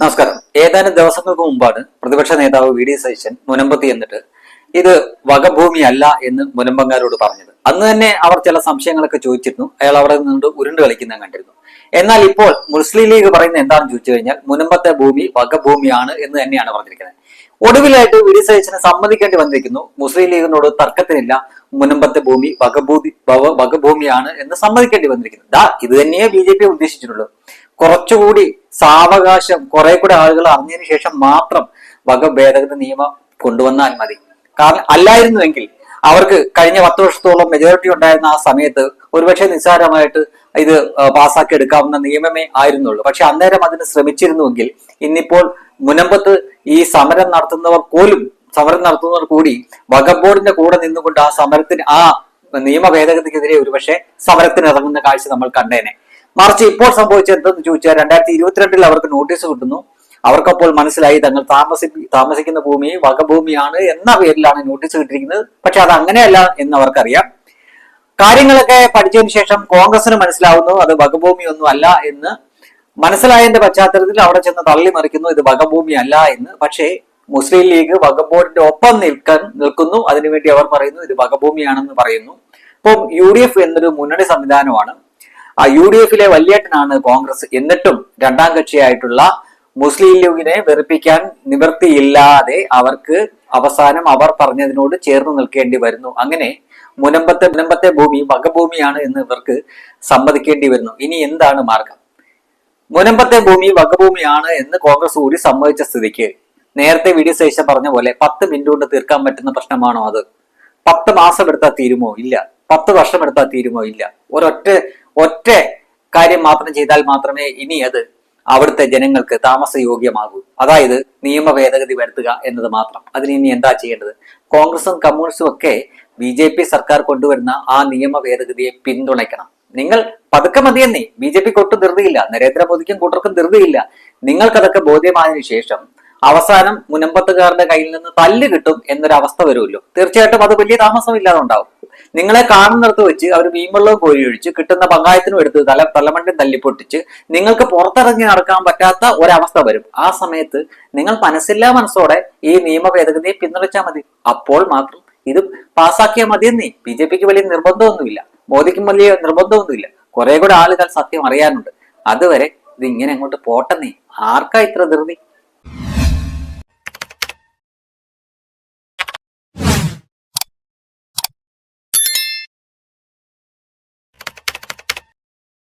നമസ്കാരം. ഏതാനും ദിവസങ്ങൾക്ക് മുമ്പാണ് പ്രതിപക്ഷ നേതാവ് വി ഡി സതീശൻ മുനമ്പത്തി എന്നിട്ട് ഇത് വകഭൂമി അല്ല എന്ന് മുനമ്പങ്കാരോട് പറഞ്ഞത്. അന്ന് തന്നെ അവർ ചില സംശയങ്ങളൊക്കെ ചോദിച്ചിരുന്നു. അയാൾ അവിടെ നിന്നുകൊണ്ട് ഉരുണ്ട് കളിക്കുന്ന കണ്ടിരുന്നു. എന്നാൽ ഇപ്പോൾ മുസ്ലിം ലീഗ് പറയുന്നത് എന്താണെന്ന് ചോദിച്ചു കഴിഞ്ഞാൽ മുനമ്പത്തെ ഭൂമി വകഭൂമിയാണ് എന്ന് തന്നെയാണ് പറഞ്ഞിരിക്കുന്നത്. ഒടുവിലായിട്ട് വി ഡി സതീശന് സമ്മതിക്കേണ്ടി വന്നിരിക്കുന്നു. മുസ്ലിം ലീഗിനോട് തർക്കത്തിനില്ല. മുനമ്പത്തെ ഭൂമി വകഭൂതി വക- വകഭൂമിയാണ് എന്ന് സമ്മതിക്കേണ്ടി വന്നിരിക്കുന്നു. ദാ ഇത് തന്നെയേ ബി ജെ പി ഉദ്ദേശിച്ചിട്ടുള്ളൂ കുറച്ചുകൂടി സാവകാശം കുറെ കൂടെ ആളുകൾ അറിഞ്ഞതിന് ശേഷം മാത്രം വക ഭേദഗതി നിയമം കൊണ്ടുവന്നാൽ മതി. കാരണം അല്ലായിരുന്നുവെങ്കിൽ അവർക്ക് കഴിഞ്ഞ പത്ത് വർഷത്തോളം മെജോറിറ്റി ഉണ്ടായിരുന്ന ആ സമയത്ത് ഒരുപക്ഷെ നിസ്സാരമായിട്ട് ഇത് പാസ്സാക്കി എടുക്കാവുന്ന നിയമമേ ആയിരുന്നുള്ളൂ. പക്ഷെ അന്നേരം അതിന് ശ്രമിച്ചിരുന്നുവെങ്കിൽ ഇന്നിപ്പോൾ മുനമ്പത്ത് ഈ സമരം നടത്തുന്നവർ പോലും സമരം നടത്തുന്നവർ കൂടി വകബോർഡിന്റെ ബോർഡിന്റെ കൂടെ നിന്നുകൊണ്ട് ആ സമരത്തിന് ആ നിയമ ഭേദഗതിക്കെതിരെ ഒരുപക്ഷെ സമരത്തിന് ഇറങ്ങുന്ന കാഴ്ച നമ്മൾ കണ്ടേനെ. മറിച്ച് ഇപ്പോൾ സംഭവിച്ചത് എന്തെന്ന് ചോദിച്ചാൽ രണ്ടായിരത്തി ഇരുപത്തിരണ്ടിൽ അവർക്ക് നോട്ടീസ് കിട്ടുന്നു. അവർക്കപ്പോൾ മനസ്സിലായി തങ്ങൾ താമസി താമസിക്കുന്ന ഭൂമി വകഭൂമിയാണ് എന്ന പേരിലാണ് നോട്ടീസ് കിട്ടിയിരിക്കുന്നത്. പക്ഷെ അത് അങ്ങനെയല്ല എന്ന് അവർക്കറിയാം. കാര്യങ്ങളൊക്കെ പഠിച്ചതിന് ശേഷം കോൺഗ്രസിന് മനസ്സിലാവുന്നു അത് വകഭൂമി ഒന്നും അല്ല എന്ന് മനസ്സിലായതിന്റെ പശ്ചാത്തലത്തിൽ അവിടെ ചെന്ന് തള്ളി മറിക്കുന്നു ഇത് വകഭൂമി അല്ല എന്ന്. പക്ഷേ മുസ്ലിം ലീഗ് വകബോർഡിന്റെ ബോർഡിന്റെ ഒപ്പം നിൽക്കാൻ നിൽക്കുന്നു. അതിനുവേണ്ടി അവർ പറയുന്നു ഇത് വകഭൂമിയാണെന്ന് പറയുന്നു. ഇപ്പം യു ഡി എഫ് എന്നൊരു മുന്നണി സംവിധാനമാണ്. ആ യു ഡി എഫിലെ വല്യേട്ടനാണ് കോൺഗ്രസ്. എന്നിട്ടും രണ്ടാം കക്ഷിയായിട്ടുള്ള മുസ്ലിം ലീഗിനെ വെറുപ്പിക്കാൻ നിവൃത്തിയില്ലാതെ അവർക്ക് അവസാനം അവർ പറഞ്ഞതിനോട് ചേർന്ന് നിൽക്കേണ്ടി വരുന്നു. അങ്ങനെ മുനമ്പത്തെ മുനമ്പത്തെ ഭൂമി വകഭൂമിയാണ് എന്ന് ഇവർക്ക് സമ്മതിക്കേണ്ടി വരുന്നു. ഇനി എന്താണ് മാർഗം? മുനമ്പത്തെ ഭൂമി വകഭൂമിയാണ് എന്ന് കോൺഗ്രസ് കൂടി സമ്മതിച്ച സ്ഥിതിക്ക്. നേരത്തെ വീഡിയോ സതീശൻ പറഞ്ഞ പോലെ പത്ത് മിനിറ്റ് കൊണ്ട് തീർക്കാൻ പറ്റുന്ന പ്രശ്നമാണോ അത്? പത്ത് മാസം എടുത്താൽ തീരുമോ? ഇല്ല. പത്ത് വർഷം എടുത്താൽ തീരുമോ? ഇല്ല. ഒരൊറ്റ ഒറ്റ കാര്യം മാത്രം ചെയ്താൽ മാത്രമേ ഇനി അത് അവിടുത്തെ ജനങ്ങൾക്ക് താമസയോഗ്യമാകൂ. അതായത് നിയമ ഭേദഗതി വരുത്തുക എന്നത് മാത്രം. അതിന് ഇനി എന്താ ചെയ്യേണ്ടത്? കോൺഗ്രസും കമ്മ്യൂണിസ്റ്റും ഒക്കെ ബി സർക്കാർ കൊണ്ടുവരുന്ന ആ നിയമ ഭേദഗതിയെ പിന്തുണയ്ക്കണം. നിങ്ങൾ പതുക്കെ മതിയെന്നേ. ബി ജെ പിക്ക് ഒട്ടും ധൃതിയില്ല. നരേന്ദ്രമോദിക്കും കൂട്ടർക്കും ധൃതിയില്ല. നിങ്ങൾക്കതൊക്കെ ബോധ്യമായതിനു ശേഷം അവസാനം മുനമ്പത്തുകാരുടെ കയ്യിൽ നിന്ന് തല്ല് കിട്ടും എന്നൊരു അവസ്ഥ വരുമല്ലോ. തീർച്ചയായിട്ടും അത് വലിയ താമസമില്ലാതെ ഉണ്ടാവും നിങ്ങളെ കാണുന്നിടത്ത് വെച്ച് അവർ മീൻവെള്ളവും കോരി ഒഴിച്ച് കിട്ടുന്ന പങ്കായത്തിനും എടുത്ത് തല തലമണ്ടും തല്ലിപ്പൊട്ടിച്ച് നിങ്ങൾക്ക് പുറത്തിറങ്ങി നടക്കാൻ പറ്റാത്ത ഒരവസ്ഥ വരും. ആ സമയത്ത് നിങ്ങൾ മനസ്സില്ലാ മനസ്സോടെ ഈ നിയമ ഭേദഗതിയെ പിന്തുണച്ചാൽ മതി. അപ്പോൾ മാത്രം ഇത് പാസ്സാക്കിയാൽ മതിയെന്നേ. ബി ജെ പിക്ക് വലിയ നിർബന്ധമൊന്നുമില്ല. മോദിക്കും വലിയ നിർബന്ധമൊന്നുമില്ല. കുറെ കൂടെ ആളുകൾ സത്യം അറിയാനുണ്ട്. അതുവരെ ഇത് ഇങ്ങനെ അങ്ങോട്ട് പോട്ടെന്നേ. ആർക്കാ ഇത്ര ധൃതി?